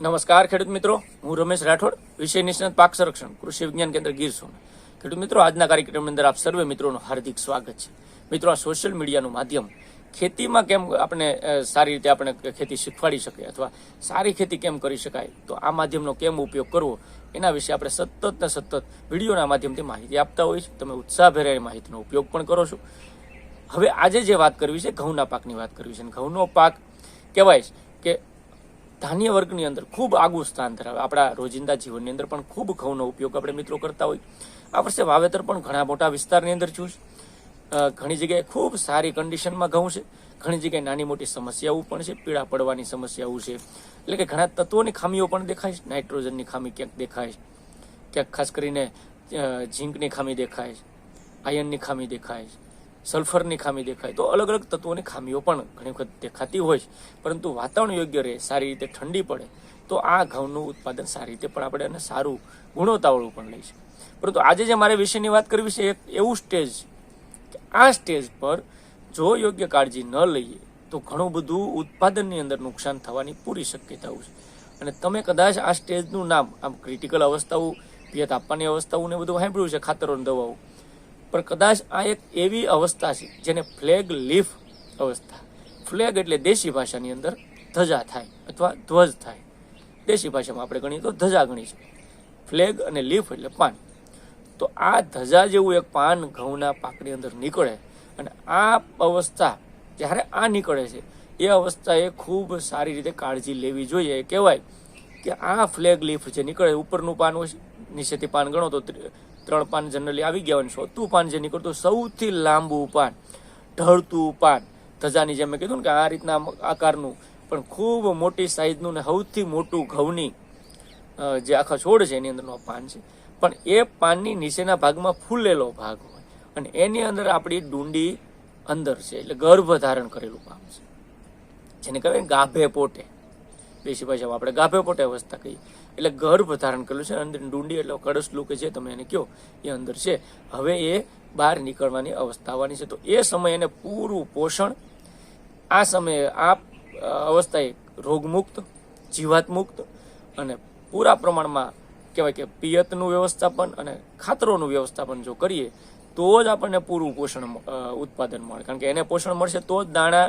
નમસ્કાર ખેડૂત મિત્રો. હું રમેશ રાઠોડ, વિષય નિષ્ણાત પાક સંરક્ષણ, કૃષિ વિજ્ઞાન કેન્દ્ર ગીર સોમનાથ. ખેડૂત મિત્રો, આજના કાર્યક્રમની અંદર આપ સર્વે મિત્રોનું હાર્દિક સ્વાગત છે. મિત્રો, આ સોશિયલ મીડિયાનું માધ્યમ ખેતીમાં કેમ આપણે સારી રીતે આપણે ખેતી શીખવાડી શકીએ અથવા સારી ખેતી કેમ કરી શકાય, તો આ માધ્યમનો કેમ ઉપયોગ કરવો, એના વિશે આપણે સતત ને સતત વિડીયોના માધ્યમથી માહિતી આપતા હોઈએ છીએ. તમે ઉત્સાહભેર માહિતીનો ઉપયોગ પણ કરો છો. હવે આજે જે વાત કરવી છે, ઘઉંના પાકની વાત કરવી છે. ઘઉંનો પાક કહેવાય કે ધાન્ય વર્ગની અંદર ખૂબ આગવું સ્થાન ધરાવે. આપણા રોજિંદા જીવનની અંદર પણ ખૂબ ઘઉંનો ઉપયોગ આપણે મિત્રો કરતા હોય. આ વર્ષે વાવેતર પણ ઘણા મોટા વિસ્તારની અંદર છે. ઘણી જગ્યાએ ખૂબ સારી કન્ડિશનમાં ઘઉં છે. ઘણી જગ્યાએ નાની મોટી સમસ્યાઓ પણ છે. પીળા પડવાની સમસ્યાઓ છે. એટલે કે ઘણા તત્વોની ખામીઓ પણ દેખાય છે. નાઇટ્રોજનની ખામી ક્યાંક દેખાય છે. ક્યાંક ખાસ કરીને ઝીંકની ખામી દેખાય છે. આયનની ખામી દેખાય છે. સલ્ફરની ખામી દેખાય. તો અલગ અલગ તત્વોની ખામીઓ પણ ઘણી વખત દેખાતી હોય છે. પરંતુ વાતાવરણ યોગ્ય રહે, સારી રીતે ઠંડી પડે, તો આ ઘઉંનું ઉત્પાદન સારી રીતે પણ આપણે અને સારું ગુણવત્તાવાળું પણ લઈ છે પરંતુ આજે જે મારે વિષયની વાત કરવી છે, એક એવું સ્ટેજ કે આ સ્ટેજ પર જો યોગ્ય કાળજી ન લઈએ, તો ઘણું બધું ઉત્પાદનની અંદર નુકસાન થવાની પૂરી શક્યતાઓ છે. અને તમે કદાચ આ સ્ટેજનું નામ, આમ ક્રિટિકલ અવસ્થાઓ, પિયત આપવાની અવસ્થાઓને બધું સાંભળ્યું છે, ખાતરો દવાઓ. પણ કદાચ આ એક એવી અવસ્થા છે જેને ફ્લેગ લીફ અવસ્થા. ફ્લેગ એટલે દેશી ભાષાની અંદર ધજા થાય અથવા ધ્વજ થાય. દેશી ભાષામાં આપણે ગણીએ તો ધજા ગણી છે. ફ્લેગ અને લીફ એટલે પાન. તો આ ધજા જેવું એક પાન ઘઉંના પાકની અંદર નીકળે અને આ અવસ્થા જ્યારે આ નીકળે છે, એ અવસ્થાએ ખૂબ સારી રીતે કાળજી લેવી જોઈએ. કહેવાય કે આ ફ્લેગ લીફ જે નીકળે, ઉપરનું પાન હોય નીચેથી પાન ગણો તો ત્રણ પાન જનરલી આવી ગયા હોય સોતું પાન જે નીકળતું સૌથી લાંબુ પાન, ઢળતું પાન. ધજાની જેમ મેં કીધું ને કે આ રીતના આકારનું, પણ ખૂબ મોટી સાઈઝનું ને સૌથી મોટું ઘઉંની જે આખા છોડ છે એની અંદરનું પાન છે. પણ એ પાનની નીચેના ભાગમાં ફૂલેલો ભાગ હોય અને એની અંદર આપણી ડુંડી અંદર છે, એટલે ગર્ભ ધારણ કરેલું પામ છે. જેને કહેવાય ગાભે પોટે. દેશી ભાષામાં આપણે ગાભે પોટે અવસ્થા કહીએ. એટલે ગર્ભ ધારણ કરેલું છે અંદર ડુંડી એટલે કળશ કે છે, તમે એને કહો, એ અંદર છે. હવે એ બહાર નીકળવાની અવસ્થા આવવાની છે. તો એ સમયે એને પૂરું પોષણ, આ સમયે આ અવસ્થાએ રોગમુક્ત જીવાત અને પૂરા પ્રમાણમાં કહેવાય કે પિયતનું વ્યવસ્થાપન અને ખાતરોનું વ્યવસ્થાપન જો કરીએ, તો જ આપણને પૂરું પોષણ ઉત્પાદન મળે. કારણ કે એને પોષણ મળશે તો જ દાણા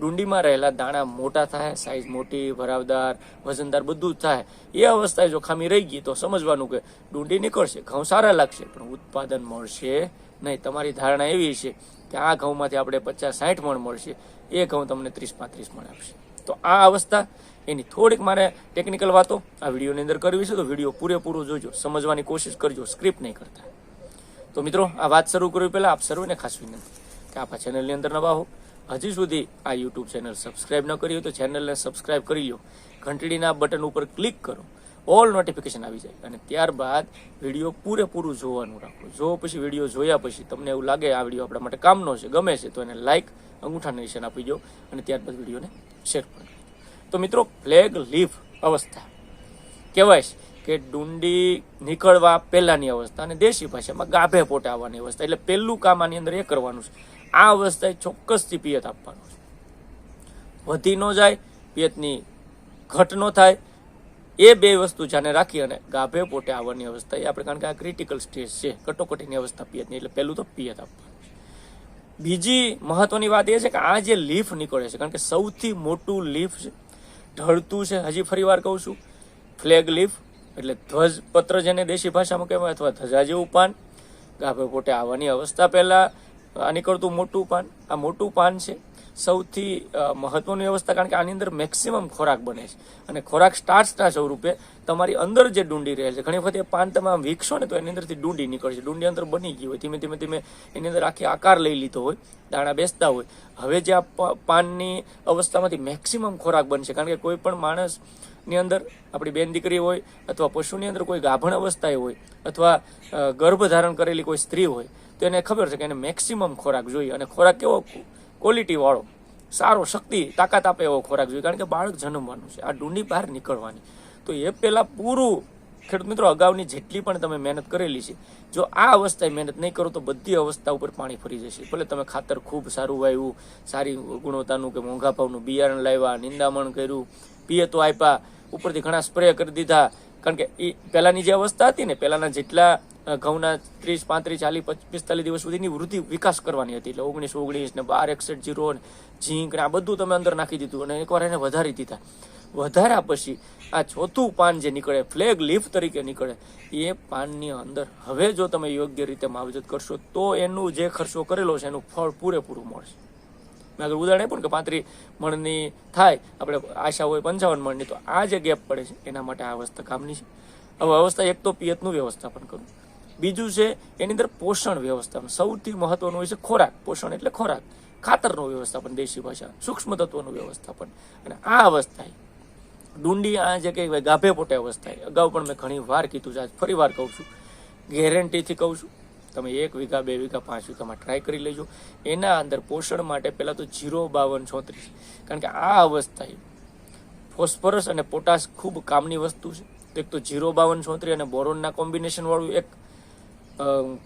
ડુંડીમાં રહેલા દાણા મોટા થાય સાઈઝ મોટી, ભરાવદાર, વજનદાર બધું જ થાય. એ અવસ્થાએ જો ખામી રહી ગઈ તો સમજવાનું કે ડુંડી નીકળશે, ઘઉં સારા લાગશે, પણ ઉત્પાદન મળશે નહીં. તમારી ધારણા એવી છે કે આ ઘઉંમાંથી આપણે પચાસ, સાઠ મણ મળશે. એ ઘઉં તમને ત્રીસ પાંત્રીસ મણ આપશે. તો આ અવસ્થા, એની થોડીક મારે ટેકનિકલ વાતો આ વિડીયોની અંદર કરવી છે, તો વીડિયો પૂરેપૂરો જોજો. સમજવાની કોશિશ કરજો સ્ક્રિપ્ટ નહીં કરતા. તો મિત્રો, આ વાત શરૂ કરવી પહેલાં આપ સર્વેને ખાસ વિનંતી. કે આપ આ ચેનલની અંદર નવા હો. હજી સુધી આ યુટ્યુબ ચેનલ સબસ્ક્રાઇબ ન કરી હોય તો ચેનલને સબસ્ક્રાઇબ કરી લો ઘંટડીના બટન ઉપર ક્લિક કરો. ઓલ નોટિફિકેશન આવી જાય. અને ત્યારબાદ વીડિયો પૂરેપૂરું જોવાનું રાખો. જો પછી વીડિયો જોયા પછી તમને એવું લાગે આ વીડિયો આપણા માટે કામનો છે, ગમે છે, તો એને લાઇક અંગૂઠાનું નિશાન આપી દો અને ત્યારબાદ વિડીયોને શેર પણ તો મિત્રો ફ્લેગ લીફ અવસ્થા. કહેવાય છે કે ડુંડી નીકળવા પહેલાની અવસ્થા અને દેશી ભાષામાં ગાભે પોટે આવવાની અવસ્થા. એટલે પહેલું કામ આની અંદર એ કરવાનું છે. આ અવસ્થાએ ચોક્કસથી પિયત આપવાનું છે. વધી ન જાય, પિયતની ઘટ ન થાય, એ બે વસ્તુ જાને રાખી અને ગાભે પોટે આવવાની અવસ્થા એ આપણે કારણ કે આ ક્રિટિકલ સ્ટેજ છે, કટોકટીની અવસ્થા પિયતની, એટલે પહેલું તો પિયત આપવાનું બીજી મહત્વની વાત એ છે કે આ જે લીફ નીકળે છે, કારણ કે સૌથી મોટું લીફ છે, ઢળતું છે, હજી ફરી વાર કહું છું, ફ્લેગ લીફ એટલે ધ્વજ પત્ર જેને દેશી ભાષામાં કહેવાય અથવા ધજા જેવું પાન, ગાભે પોટે આવવાની અવસ્થા પહેલા આ કરતું મોટું પાન. આ મોટું પાન છે, સૌથી મહત્વની વ્યવસ્થા કારણ કે આની અંદર મેક્સિમમ ખોરાક બને છે. અને ખોરાક સ્ટાર્ચના સ્વરૂપે તમારી અંદર જે ડુંડી રહે છે, ઘણી વખત એ પાન તમે આમ વીકશો ને તો એની અંદરથી ડુંડી નીકળશે ડુંડી અંદર બની ગઈ હોય, ધીમે ધીમે ધીમે એની અંદર આખી આકાર લઈ લીધો હોય, દાણા બેસતા હોય. હવે જે આ પાનની અવસ્થામાંથી મેક્સિમમ ખોરાક બનશે, કારણ કે કોઈ પણ માણસની અંદર આપણી બેન દીકરી હોય અથવા પશુની અંદર કોઈ ગાભણ અવસ્થાએ હોય અથવા ગર્ભ ધારણ કરેલી કોઈ સ્ત્રી હોય તો એને ખબર છે કે એને મેક્સિમમ ખોરાક જોઈએ અને ખોરાક કેવો ક્વોલિટી વાળો, સારો, શક્તિ, તાકાત આપે એવો ખોરાક જોઈએ. કારણ કે બાળક જન્મવાનું છે, આ ડુંડી બહાર નીકળવાની. તો એ પહેલાં પૂરું, ખેડૂત મિત્રો, અગાઉની જેટલી પણ તમે મહેનત કરેલી છે, જો આ અવસ્થાએ મહેનત નહીં કરો તો બધી અવસ્થા ઉપર પાણી ફરી જશે. ભલે તમે ખાતર ખૂબ સારું વાવ્યું, સારી ગુણવત્તાનું કે મોંઘા ભાવનું બિયારણ લાવ્યા, નિંદામણ કર્યું પિયતો આપ્યા, ઉપરથી ઘણા સ્પ્રે કરી દીધા. કારણ કે એ પહેલાંની જે અવસ્થા હતી ને, પહેલાંના જેટલા ઘઉંના ત્રીસ, પાંત્રીસ, ચાલીસ પિસ્તાલીસ દિવસ સુધીની વૃદ્ધિ વિકાસ કરવાની હતી. એટલે ઓગણીસ ઓગણીસ ને બાર, એકસઠ, જીરો ને ઝીંક ને આ બધું તમે અંદર નાખી દીધું અને એકવાર એને વધારી દીધા. વધાર્યા પછી આ ચોથું પાન જે નીકળે, ફ્લેગ લીફ તરીકે નીકળે, એ પાનની અંદર હવે જો તમે યોગ્ય રીતે માવજત કરશો, તો એનું જે ખર્ચો કરેલો છે, એનું ફળ પૂરેપૂરું મળશે. મેં આગળ ઉદાહરણ આપ્યું કે પાંત્રી મણની થાય, આપણે આશા હોય પંચાવન મણની, તો આ જે ગેપ પડે છે, એના માટે આ અવસ્થા કામની છે. હવે અવસ્થા એક તો પિયતનું વ્યવસ્થાપન કરવું. બીજું છે, એની અંદર પોષણ વ્યવસ્થાપન સૌથી મહત્વનું હોય છે ખોરાક. પોષણ એટલે ખોરાક. ખાતરનું વ્યવસ્થાપન, દેશી ભાષા સૂક્ષ્મ તત્વોનું વ્યવસ્થાપન. અને આ અવસ્થાએ ડુંડી આ જે કહેવાય, ગાભે પોટે અવસ્થાએ. અગાઉ પણ મેં ઘણી વાર કીધું છે, આજ ફરી વાર કહું છું. ગેરંટીથી કહું છું. તમે એક વીઘા, બે વીઘા, પાંચ વીઘામાં ટ્રાય કરી લેજો. એના અંદર પોષણ માટે પહેલાં તો જીરો, બાવન, છોત્રીસ. કારણ કે આ અવસ્થાએ ફોસ્ફરસ અને પોટાશ ખૂબ કામની વસ્તુ છે. એક તો જીરો, બાવન ચોત્રીસ અને બોરોનના કોમ્બિનેશનવાળું એક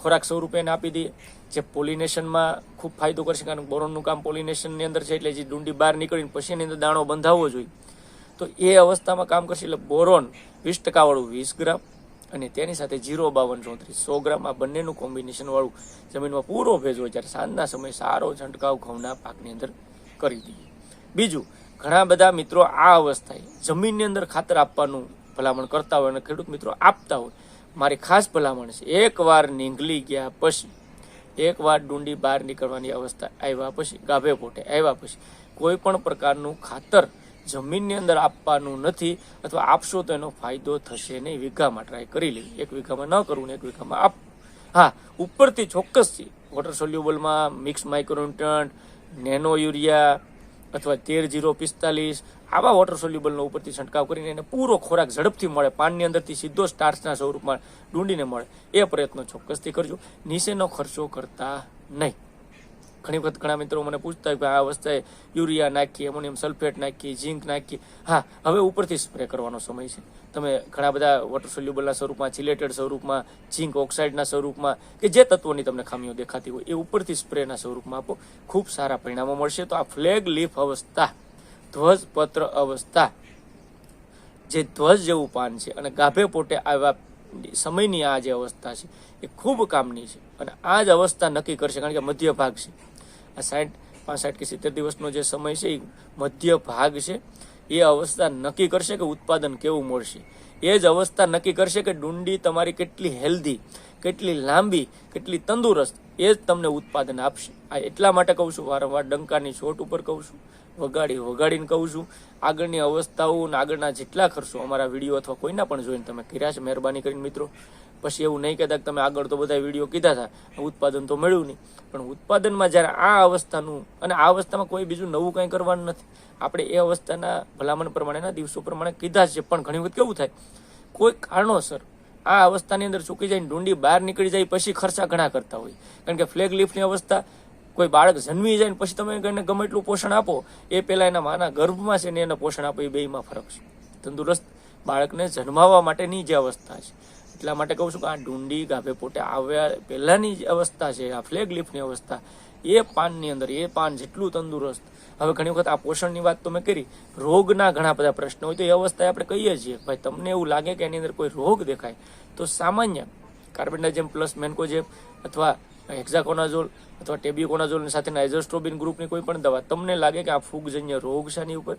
ખોરાક સો એને આપી દઈએ, જે પોલિનેશનમાં ખૂબ ફાયદો કરશે, કારણ કે બોરોનનું કામ પોલિનેશનની અંદર છે, એટલે જે ડુંડી બહાર નીકળીને પછી એની અંદર દાણો બંધાવવો જોઈએ. તો એ અવસ્થામાં કામ કરશે, એટલે બોરોન વીસ ટકાવાળું વીસ ગ્રામ અને તેની સાથે જીરો, બાવન, ચોત્રીસ, સો ગ્રામ આ બંનેનું કોમ્બિનેશનવાળું જમીનમાં પૂરો ભેજ હોય ત્યારે સાંજના સમયે સારો છંટકાવ ઘઉંના પાકની અંદર કરી દઈએ. બીજું, ઘણા બધા મિત્રો આ અવસ્થાએ જમીનની અંદર ખાતર આપવાનું ભલામણ કરતા હોય અને ખેડૂત મિત્રો આપતા હોય. મારી ખાસ ભલામણ છે. એકવાર નીંગલી ગયા પછી, એકવાર ડુંડી બહાર નીકળવાની અવસ્થા આવ્યા પછી, ગાભે પોટે આવ્યા પછી, કોઈ પણ પ્રકારનું ખાતર જમીનની અંદર આપવાનું નથી અથવા આપશો તો એનો ફાયદો થશે નહીં. વીઘામાં ટ્રાય કરી લેવી એક વીઘામાં ન કરવું ને એક વીઘામાં આપ. હા, ઉપરથી ચોક્કસથી વોટર સોલ્યુબલમાં મિક્સ માઇક્રોન્ટન્ટ નેનો યુરિયા અથવા તેર જીરો પિસ્તાલીસ, આવા વોટર સોલ્યુબલનો ઉપરથી છંટકાવ કરીને એને પૂરો ખોરાક ઝડપથી મળે, પાનની અંદરથી સીધો સ્ટાર્ચના સ્વરૂપમાં ડુંડીને મળે. એ પ્રયત્નો ચોક્કસથી કરજો. નીચેનો ખર્ચો કરતા નહીં. ઘણી વખત ઘણા મિત્રો મને પૂછતા કે આ અવસ્થાએ યુરિયા નાખીએ એમોનિયમ સલ્ફેટ નાખીએ ઝીંક નાખીએ હા, હવે ઉપરથી સ્પ્રે કરવાનો સમય છે. તમે ઘણા બધા વોટર સોલ્યુબલના સ્વરૂપમાં ચિલેટેડ સ્વરૂપમાં, ઝીંક ઓક્સાઇડના સ્વરૂપમાં કે જે તત્વોની તમને ખામીઓ દેખાતી હોય, એ ઉપરથી સ્પ્રેના સ્વરૂપમાં આપો. ખૂબ સારા પરિણામો મળશે. તો આ ફ્લેગ લીફ અવસ્થા, ધ્વજપત્ર અવસ્થા, જે ધ્વજ જેવું પાન છે અને ગાભે પોટે આવ્યા સમયની આ જે અવસ્થા છે, એ ખૂબ કામની છે. અને આ જ અવસ્થા નક્કી કરશે, કારણ કે મધ્ય ભાગ છે. આ સાઠ, પાસઠ કે સિત્તેર દિવસનો જે સમય છે, એ મધ્ય ભાગ છે. એ અવસ્થા નક્કી કરશે કે ઉત્પાદન કેવું મળશે? એ જ અવસ્થા નક્કી કરશે કે ડુંડી તમારી કેટલી હેલ્ધી કેટલી લાંબી, કેટલી તંદુરસ્ત એ જ તમને ઉત્પાદન આપશે. આ એટલા માટે કહું છું, વારંવાર ડંકાની છોટ ઉપર કહું છું, વગાડી વગાડીને કહું છું, આગળની અવસ્થાઓ અને આગળના જેટલા ખર્ચો અમારા વીડિયો અથવા કોઈના પણ જોઈને તમે કર્યા છે, મહેરબાની કરીને મિત્રો. પછી એવું નહીં કહેતા કે તમે આગળ તો બધા વીડિયો કીધા હતા ઉત્પાદન તો મળ્યું નહીં. પણ ઉત્પાદનમાં જ્યારે આ અવસ્થાનું, અને આ અવસ્થામાં કોઈ બીજું નવું કંઈ કરવાનું નથી. આપણે એ અવસ્થાના ભલામણ પ્રમાણેના દિવસો પ્રમાણે કીધા છે, પણ ઘણી વખત કેવું થાય? કોઈ કારણોસર આ અવસ્થાની અંદર ચૂકી જાય ડુંડી બહાર નીકળી જાય, પછી ખર્ચા ઘણા કરતા હોય. કારણ કે ફ્લેગ લીફની અવસ્થા, કોઈ બાળક જન્મી જાય ને પછી તમે એને ગમે એટલું પોષણ આપો, એ પહેલા એના માના ગર્ભમાં છે ને એને પોષણ આપો, એ બેમાં ફરક છે. તંદુરસ્ત બાળકને જન્માવવા માટેની જે અવસ્થા છે. એટલા માટે કહું છું કે આ ડુંડી ગાભે પોટે આવ્યા પહેલાંની જે અવસ્થા છે, આ ફ્લેગ લીફની અવસ્થા. એ પાનની અંદર, એ પાન જેટલું તંદુરસ્ત. હવે ઘણી વખત આ પોષણની વાત તો મેં કરી. રોગના ઘણા બધા પ્રશ્નો હોય તો એ અવસ્થાએ આપણે કહીએ છીએ, ભાઈ, તમને એવું લાગે કે એની અંદર કોઈ રોગ દેખાય? તો સામાન્ય કાર્બેન્ડાજેમ પ્લસ મેન્કોજેમ અથવા હેક્ઝાકોનાઝોલ અથવા ટેબ્યુકોનાઝોલની સાથેના નાઇઝોસ્ટ્રોબિન ગ્રુપની કોઈ પણ દવા તમને લાગે કે આ ફૂગજન્ય રોગ આની ઉપર?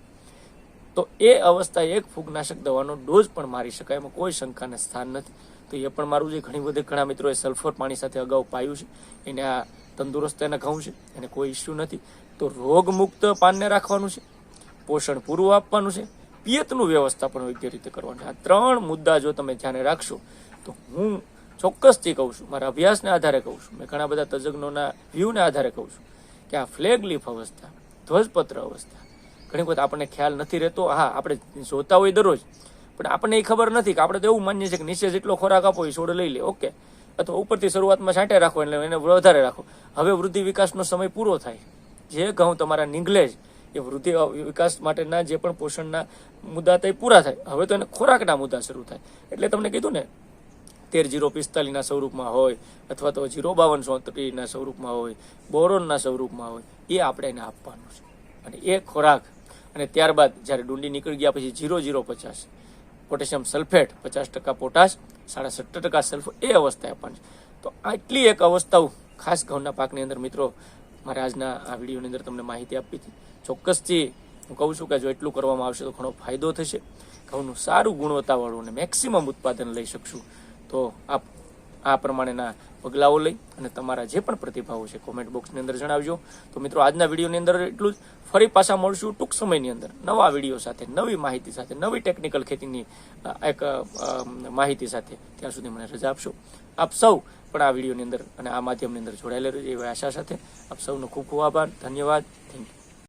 તો એ અવસ્થાએ એક ફૂગનાશક દવાનો ડોઝ પણ મારી શકાય એમાં કોઈ શંકાને સ્થાન નથી. તો એ પણ મારું જે ઘણી બધી ઘણા મિત્રોએ સલ્ફર પાણી સાથે અગાઉ પાયું છે. એને આ તંદુરસ્ત એને ઘઉં છે. એને કોઈ ઇસ્યુ નથી. તો રોગમુક્ત પાનને રાખવાનું છે. પોષણ પૂરું આપવાનું છે. પિયતનું વ્યવસ્થાપન યોગ્ય રીતે કરવાનું છે. આ ત્રણ મુદ્દા જો તમે ધ્યાને રાખશો, તો હું ચોક્કસથી કહું છું, મારા અભ્યાસને આધારે કહું છું. મેં ઘણા બધા તજજ્ઞોના વ્યૂને આધારે કહું છું કે આ ફ્લેગ લીફ અવસ્થા, ધ્વજપત્ર અવસ્થા ઘણી વખત આપણને ખ્યાલ નથી રહેતો. હા, આપણે જોતા હોય દરરોજ, પણ આપણને એ ખબર નથી કે આપણે તો એવું માનીએ છીએ કે નીચે જેટલો ખોરાક આપો એ છોડ લઈ લે, ઓકે. અથવા ઉપરથી શરૂઆતમાં છાંટે રાખો એટલે એને વધારે રાખો. હવે વૃદ્ધિ વિકાસનો સમય પૂરો થાય. જે ઘઉં તમારા નીંગલે જ, એ વૃદ્ધિ વિકાસ માટેના જે પણ પોષણના મુદ્દા તે પૂરા થાય. હવે તો એને ખોરાકના મુદ્દા શરૂ થાય. એટલે તમને કીધું ને, તેર જીરો પિસ્તાલીસના સ્વરૂપમાં હોય, અથવા તો જીરો બાવન ચોત્રીસના સ્વરૂપમાં હોય, બોરોનના સ્વરૂપમાં હોય, એ આપણે એને આપવાનું છે. અને એ ખોરાક અને ત્યારબાદ જ્યારે ડુંડી નીકળી ગયા પછી જીરો જીરો પચાસ, પોટેશિયમ સલ્ફેટ પચાસ ટકા પોટાશ, સાડા સત્તર ટકા સલ્ફર એ અવસ્થાએ છે. તો આટલી એક અવસ્થાઓ ખાસ ઘઉંના પાકની અંદર મિત્રો મારે આજના આ વિડીયોની અંદર તમને માહિતી આપી હતી. ચોક્કસથી હું કહું છું કે જો એટલું કરવામાં આવશે તો ઘણો ફાયદો થશે. ઘઉંનું સારું ગુણવત્તાવાળું અને મેક્સિમમ ઉત્પાદન લઈ શકશું. તો આપ આ પ્રમાણેના પગલાઓ લઈ અને તમારા જે પણ પ્રતિભાવો છે કોમેન્ટ બોક્સની અંદર જણાવજો. તો મિત્રો, આજના વિડીયોની અંદર એટલું જ. ફરી પાછા મળશું ટૂંક સમયની અંદર. નવા વીડિયો સાથે, નવી માહિતી સાથે, નવી ટેકનિકલ ખેતીની એક માહિતી સાથે. ત્યાં સુધી મને રજા આપશો. આપ સૌ પણ આ વિડીયોની અંદર અને આ માધ્યમની અંદર જોડાયેલા રહેજો એવી આશા સાથે. આપ સૌનો ખૂબ ખૂબ આભાર. ધન્યવાદ. Thank you